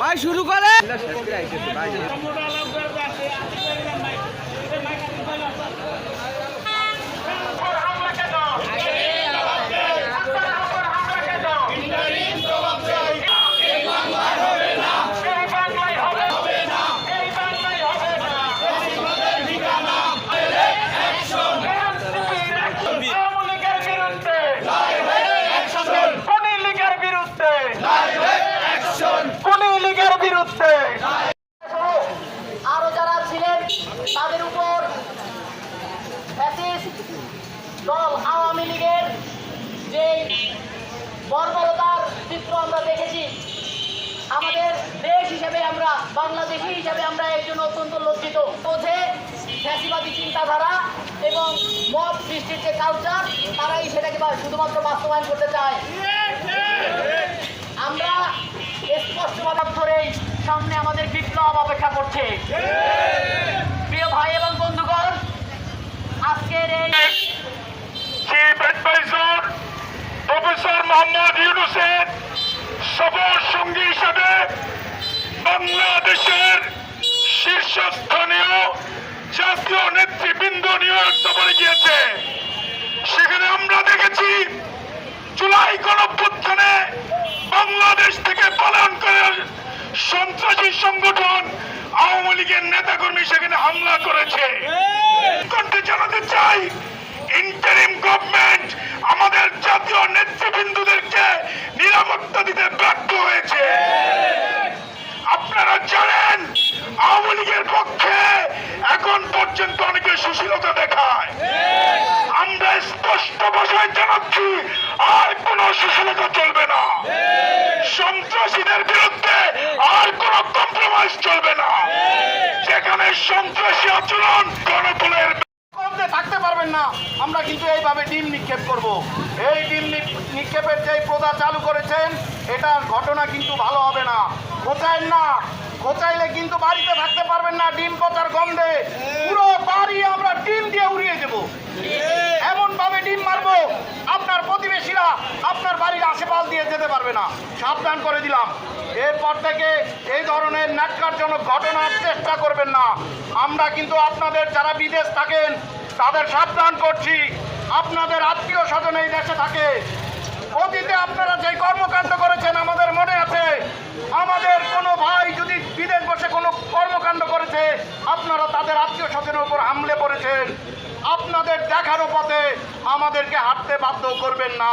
ভাই শুরু করে লীগের বিরুদ্ধে কোন লীগের বিরুদ্ধে কোন লীগের বিরুদ্ধে আরও যারা ছিলেন তাদের উপর ফ্যাসিস্ট দল আওয়ামী লীগের যে বর্বরতার চিত্র আমরা দেখেছি, আমাদের দেশ হিসেবে আমরা, বাংলাদেশি হিসেবে আমরা এর জন্য অত্যন্ত লজ্জিত। বোঝে ফ্যাসিবাদী চিন্তাধারা এবং মত সৃষ্টির যে কালচার তারাই সেটাকে শুধুমাত্র বাস্তবায়ন করতে চায়। আমরা স্পষ্টভাবে ধরেই সামনে আমাদের বিপ্লব অপেক্ষা করছে। প্রিয় ভাই এবং সফর সঙ্গী হিসেবে বাংলাদেশের শীর্ষস্থানীয় জাতীয় নেতৃবৃন্দ নিউ ইয়র্ক সফরে গিয়েছে। সেখানে আমরা দেখেছি জুলাই গণঅভ্যুত্থানে বাংলাদেশ থেকে পালন করে সন্ত্রাসী সংগঠন আওয়ামী লীগের নেতাকর্মী সেখানে হামলা করেছে। কণ্ঠে জানাতে চাই পর্যন্ত অনেকে সুশীলতা দেখায়। আমরা স্পষ্ট ভাষায় জানাচ্ছি, আর কোন সুশীলতা চলবে না। সন্ত্রাসীদের বিরুদ্ধে আর কোন কম্প্রোমাইজ চলবে না। যেখানে সন্ত্রাসী আচরণ গণতলের থাকতে পারবেন না। আমরা কিন্তু এইভাবে ডিম নিক্ষেপ করব। এই ডিম নিক্ষেপের যে প্রথা চালু করেছেন, এটার ঘটনা কিন্তু ভালো হবে না। কোচাইন না? কোচাইলে কিন্তু বাড়িতে থাকতে পারবেন না। ডিম পচার গন্ধে। এরপর থেকে এই ধরনের ন্যাক্কারজনক ঘটনার চেষ্টা করবেন না। আমরা কিন্তু আপনাদের যারা বিদেশ থাকেন, তাদের সাবধান করছি। আপনাদের আত্মীয় স্বজন এই দেশে থাকে। অতীতে আপনারা যে কর্মকাণ্ড করেছেন আমাদের মনে আছে। আমাদের কোনো ভাই যদি বিদেশ বসে কোনো কর্মকাণ্ড করেছে, আপনারা তাদের আত্মীয় স্বজনের উপর হামলে পড়েছেন। আপনাদের দেখানো পথে আমাদেরকে হাঁটতে বাধ্য করবেন না।